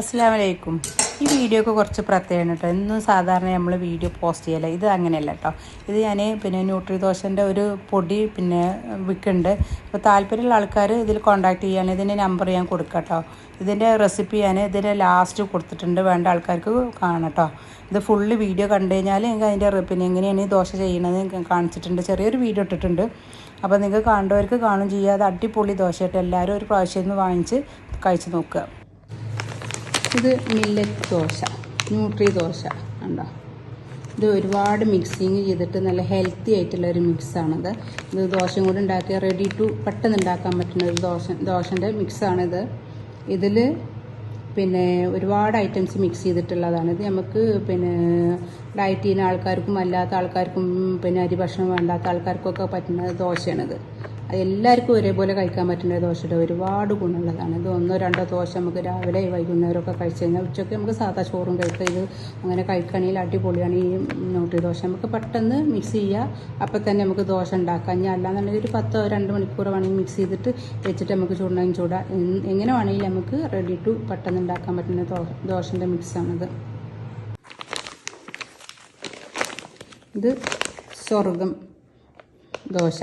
അസ്സാം വലൈക്കും ഈ വീഡിയോ ഒക്കെ കുറച്ച് പ്രത്യേകം കേട്ടോ. എന്നും സാധാരണ നമ്മൾ വീഡിയോ പോസ്റ്റ് ചെയ്യല. ഇത് അങ്ങനെയല്ല കേട്ടോ. ഇത് ഞാൻ പിന്നെ ന്യൂട്രി ദോശന്റെ ഒരു പൊടി പിന്നെ വിൽക്കുന്നുണ്ട് അപ്പോൾ താല്പര്യമുള്ള ആൾക്കാർ ഇതിൽ കോൺടാക്ട് ചെയ്യാൻ ഇതിന്റെ നമ്പർ ഞാൻ കൊടുക്കാം കേട്ടോ ഇതിന്റെ റെസിപ്പി ഞാൻ ഇതിന്റെ ലാസ്റ്റ് കൊടുത്തിട്ടുണ്ട്. വേണ്ട ആൾക്കാർക്ക് കാണാം കേട്ടോ ഇത് ഫുള്ള് വീഡിയോ കണ്ടു കഴിഞ്ഞാൽ നിങ്ങൾക്ക് അതിന്റെ പിന്നെ എങ്ങനെയാണ് ഈ ദോശ ചെയ്യണത് കാണിച്ചിട്ടുണ്ട്. ചെറിയൊരു വീഡിയോ ഇട്ടിട്ടുണ്ട്. അപ്പോൾ നിങ്ങൾക്ക് കാണേണ്ടവർക്ക് കാണും ചെയ്യാതെ അടിപൊളി ദോശ കേട്ടോ എല്ലാവരും ഒരു പ്രാവശ്യം ഒന്ന് വാങ്ങിച്ച് കഴിച്ച് നോക്കുക ഇത് മില്ലറ്റ് ദോശ ന്യൂട്രി ദോശ ഉണ്ടോ ഇത് ഒരുപാട് മിക്സിങ് ചെയ്തിട്ട് നല്ല ഹെൽത്തി ആയിട്ടുള്ള ഒരു മിക്സാണിത് ഇത് ദോശയും കൂടി ഉണ്ടാക്കിയ റെഡി ടു പെട്ടെന്ന് ഉണ്ടാക്കാൻ പറ്റുന്ന ഒരു ദോശ ദോശന്റെ മിക്സാണിത് ഇതിൽ പിന്നെ ഒരുപാട് ഐറ്റംസ് മിക്സ് ചെയ്തിട്ടുള്ളതാണ്. ഇത് നമുക്ക് പിന്നെ ഡയറ്റ് ചെയ്യുന്ന ആൾക്കാർക്കും അല്ലാത്ത ആൾക്കാർക്കും പിന്നെ അരി ഭക്ഷണം വേണ്ടാത്ത ആൾക്കാർക്കൊക്കെ പറ്റുന്ന ദോശയാണിത്. എല്ലാവർക്കും ഒരേപോലെ കഴിക്കാൻ പറ്റുന്ന ദോശയുടെ ഒരുപാട് ഗുണമുള്ളതാണ്. ഇത് ഒന്നോ രണ്ടോ ദോശ നമുക്ക് രാവിലെ വൈകുന്നേരമൊക്കെ കഴിച്ച് കഴിഞ്ഞാൽ ഉച്ചയ്ക്ക് നമുക്ക് സാധാ ചോറും കഴിക്കാം ഇത് അങ്ങനെ കഴിക്കുകയാണെങ്കിൽ അടിപൊളിയാണ്. ഈ നോട്ടി ദോശ നമുക്ക് പെട്ടെന്ന് മിക്സ് ചെയ്യുക അപ്പം തന്നെ നമുക്ക് ദോശ ഉണ്ടാക്കാം. ഞാൻ അല്ലാന്നുണ്ടെങ്കിൽ ഒരു പത്തോ രണ്ട് മണിക്കൂർ വേണമെങ്കിൽ മിക്സ് ചെയ്തിട്ട് വെച്ചിട്ട് നമുക്ക് ചൂടാൻ ചൂടാം. എങ്ങനെ വേണമെങ്കിലും നമുക്ക് റെഡി ടു പെട്ടെന്ന് ഉണ്ടാക്കാൻ പറ്റുന്ന ദോശന്റെ മിക്സാണിത് ഇത് സ്വർഗം ദോശ.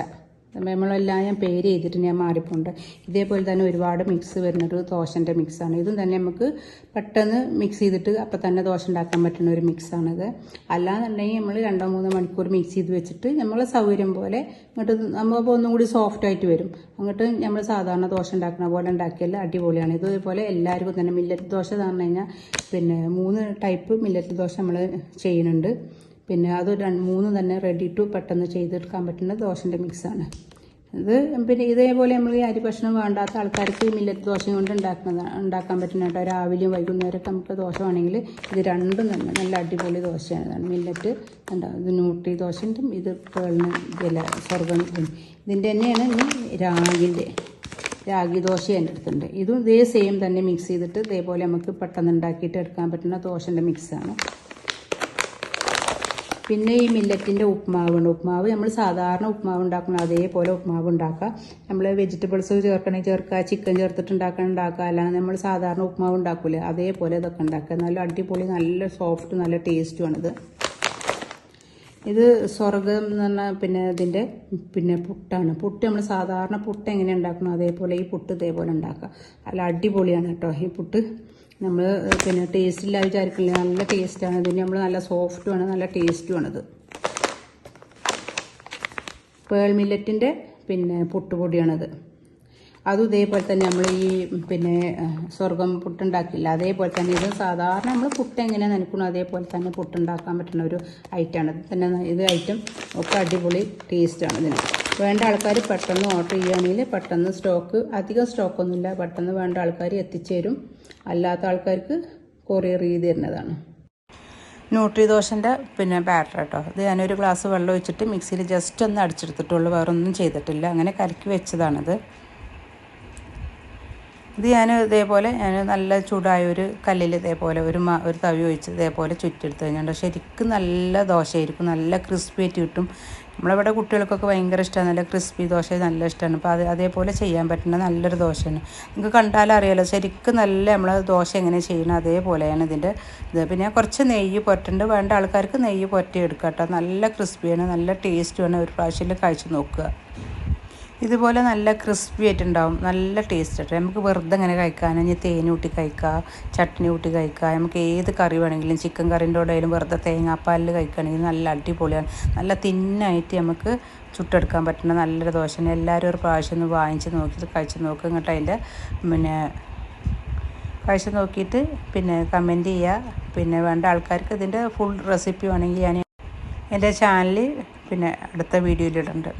നമ്മളെല്ലാം ഞാൻ പേര് ചെയ്തിട്ട് ഞാൻ മാറിപ്പോണ്ട്. ഇതേപോലെ തന്നെ ഒരുപാട് മിക്സ് വരുന്നൊരു ദോശന്റെ മിക്സാണ് ഇതും തന്നെ നമുക്ക് പെട്ടെന്ന് മിക്സ് ചെയ്തിട്ട് അപ്പം തന്നെ ദോശ ഉണ്ടാക്കാൻ പറ്റുന്ന ഒരു മിക്സാണിത് അല്ലാന്നുണ്ടെങ്കിൽ നമ്മൾ രണ്ടോ മൂന്നോ മണിക്കൂർ മിക്സ് ചെയ്ത് വെച്ചിട്ട് നമ്മളെ സൗകര്യം പോലെ ഇങ്ങോട്ട് നമ്മളിപ്പോൾ ഒന്നും കൂടി സോഫ്റ്റ് ആയിട്ട് വരും. അങ്ങോട്ട് നമ്മൾ സാധാരണ ദോശ ഉണ്ടാക്കുന്ന പോലെ ഉണ്ടാക്കിയാൽ അടിപൊളിയാണ്. ഇതുപോലെ എല്ലാവർക്കും തന്നെ മില്ലറ്റ് ദോശ എന്ന് പറഞ്ഞു കഴിഞ്ഞാൽ പിന്നെ മൂന്ന് ടൈപ്പ് മില്ലറ്റ് ദോശ നമ്മൾ ചെയ്യുന്നുണ്ട്. പിന്നെ അത് രണ്ട് മൂന്ന് തന്നെ റെഡി ടു പെട്ടെന്ന് ചെയ്തെടുക്കാൻ പറ്റുന്ന ദോശന്റെ മിക്സാണ് ഇത് പിന്നെ ഇതേപോലെ നമ്മൾ ഈ അരി ഭക്ഷണം വേണ്ടാത്ത ആൾക്കാർക്ക് ഈ മില്ലറ്റ് ദോശ കൊണ്ട് ഉണ്ടാക്കുന്നതാണ് ഉണ്ടാക്കാൻ പറ്റുന്ന കേട്ടോ. രാവിലെയും വൈകുന്നേരമൊക്കെ നമുക്ക് ദോശ വേണമെങ്കിൽ ഇത് രണ്ടും തന്നെ നല്ല അടിപൊളി ദോശയാണ്. മില്ലറ്റ് ഉണ്ടാവും ഇത് ന്യൂട്രി ദോശന്റെ ഇത് പേളിന് ഇതല്ല സ്വർഗം ഇതിന്റെ തന്നെയാണ് ഇനി രാഗിന്റെ രാഗി ദോശ എന്റെ അടുത്തുണ്ട്. ഇതും ഇതേ സെയിം തന്നെ മിക്സ് ചെയ്തിട്ട് ഇതേപോലെ നമുക്ക് പെട്ടെന്ന് ഉണ്ടാക്കിയിട്ട് എടുക്കാൻ പറ്റുന്ന ദോശന്റെ മിക്സാണ് പിന്നെ ഈ മില്ലറ്റിന്റെ ഉപ്മാവുണ്ട് ഉപ്മാവ് നമ്മൾ സാധാരണ ഉപ്മാവ് ഉണ്ടാക്കണം. അതേപോലെ ഉപ്മാവ് ഉണ്ടാക്കുക നമ്മൾ വെജിറ്റബിൾസ് ചേർക്കണമെങ്കിൽ ചേർക്കുക ചിക്കൻ ചേർത്തിട്ട് ഉണ്ടാക്കാൻ ഉണ്ടാക്കുക അല്ലാതെ നമ്മൾ സാധാരണ ഉപ്മാവ് ഉണ്ടാക്കില്ല അതേപോലെ ഇതൊക്കെ ഉണ്ടാക്കുക നല്ല അടിപൊളി നല്ല സോഫ്റ്റ് നല്ല ടേസ്റ്റുമാണിത് ഇത് സ്വർഗം എന്ന് പറഞ്ഞാൽ പിന്നെ ഇതിന്റെ പിന്നെ പുട്ടാണ്. പുട്ട് നമ്മൾ സാധാരണ പുട്ട് എങ്ങനെ ഉണ്ടാക്കണം അതേപോലെ ഈ പുട്ട് ഇതേപോലെ ഉണ്ടാക്കുക നല്ല അടിപൊളിയാണ് കേട്ടോ ഈ പുട്ട്. നമ്മൾ പിന്നെ ടേസ്റ്റ് ഇല്ല വിചാരിക്കില്ല? നല്ല ടേസ്റ്റാണ്. ഇതിന് നമ്മൾ നല്ല സോഫ്റ്റുമാണ് നല്ല ടേസ്റ്റുമാണിത്. പേൾ മില്ലറ്റിന്റെ പിന്നെ പുട്ടുപൊടിയാണിത്. അതും ഇതേപോലെ തന്നെ നമ്മൾ ഈ പിന്നെ സ്വർഗം പുട്ടുണ്ടാക്കില്ല. അതേപോലെ തന്നെ ഇത് സാധാരണ നമ്മൾ പുട്ട് എങ്ങനെ നനക്കണം അതേപോലെ തന്നെ പുട്ടുണ്ടാക്കാൻ പറ്റുന്ന ഒരു ഐറ്റമാണ്. തന്നെ ഇത് ഐറ്റം ഒക്കെ അടിപൊളി ടേസ്റ്റാണ് ഇതിന്. വേണ്ട ആൾക്കാർ പെട്ടെന്ന് ഓർഡർ ചെയ്യുകയാണെങ്കിൽ പെട്ടെന്ന് സ്റ്റോക്ക് അധികം സ്റ്റോക്കൊന്നുമില്ല പെട്ടെന്ന് വേണ്ട ആൾക്കാർ എത്തിച്ചേരും. അല്ലാത്ത ആൾക്കാർക്ക് കൊറിയർ ചെയ്ത് തരുന്നതാണ്. ന്യൂട്രി ദോശന്റെ പിന്നെ ബാറ്റർ കേട്ടോ ഇത് ഞാനൊരു ഗ്ലാസ് വെള്ളം ഒഴിച്ചിട്ട് മിക്സിയിൽ ജസ്റ്റ് ഒന്ന് അടിച്ചെടുത്തിട്ടുള്ളൂ. വേറൊന്നും ചെയ്തിട്ടില്ല. അങ്ങനെ കലക്കി വെച്ചതാണിത്. ഇത് ഞാൻ ഇതേപോലെ ഞാൻ നല്ല ചൂടായ ഒരു കല്ലിൽ ഇതേപോലെ ഒരു മ ഒരു തവി ഒഴിച്ച് ഇതേപോലെ ചുറ്റെടുത്ത് കഴിഞ്ഞാൽ ശരിക്കും നല്ല ദോശയായിരിക്കും. നല്ല ക്രിസ്പി ആയിട്ട് കിട്ടും. നമ്മളിവിടെ കുട്ടികൾക്കൊക്കെ ഭയങ്കര ഇഷ്ടമാണ് നല്ല ക്രിസ്പി ദോശ നല്ല ഇഷ്ടമാണ് അപ്പോൾ അത് അതേപോലെ ചെയ്യാൻ പറ്റുന്ന നല്ലൊരു ദോശയാണ്. നിങ്ങൾക്ക് കണ്ടാലും അറിയാലോ ശരിക്കും നല്ല നമ്മൾ ദോശ എങ്ങനെ ചെയ്യണം അതേപോലെയാണ് ഇതിന്റെ ഇത്. പിന്നെ കുറച്ച് നെയ്യ് പുരട്ടുണ്ട്. വേണ്ട ആൾക്കാർക്ക് നെയ്യ് പുരട്ടി എടുക്കാം കേട്ടോ നല്ല ക്രിസ്പിയാണ് നല്ല ടേസ്റ്റുമാണ്. ഒരു പ്രാവശ്യം കഴിച്ച് നോക്കുക. ഇതുപോലെ നല്ല ക്രിസ്പി ആയിട്ടുണ്ടാവും. നല്ല ടേസ്റ്റ് ആയിട്ട്. നമുക്ക് വെറുതെ ഇങ്ങനെ കഴിക്കാൻ ഇനി തേൻ കൂട്ടി കഴിക്കുക ചട്നി കൂട്ടി കഴിക്കുക നമുക്ക് ഏത് കറി വേണമെങ്കിലും ചിക്കൻ കറിന്റെ കൂടെ ആയാലും വെറുതെ തേങ്ങാപ്പാലിൽ കഴിക്കുകയാണെങ്കിൽ നല്ല അടിപൊളിയാണ്. നല്ല തിന്നായിട്ട് നമുക്ക് ചുട്ടെടുക്കാൻ പറ്റുന്ന നല്ലൊരു ദോശയാണ്. എല്ലാവരും ഒരു പ്രാവശ്യം ഒന്ന് വാങ്ങിച്ച് നോക്കി കഴിച്ച് നോക്കുക എന്നിട്ട് അതിന്റെ പിന്നെ കഴിച്ച് നോക്കിയിട്ട് പിന്നെ കമന്റ് ചെയ്യുക. പിന്നെ വേണ്ട ആൾക്കാർക്ക് ഇതിന്റെ ഫുൾ റെസിപ്പി വേണമെങ്കിൽ ഞാൻ എന്റെ ചാനലിൽ പിന്നെ അടുത്ത വീഡിയോയിലിടുന്നുണ്ട്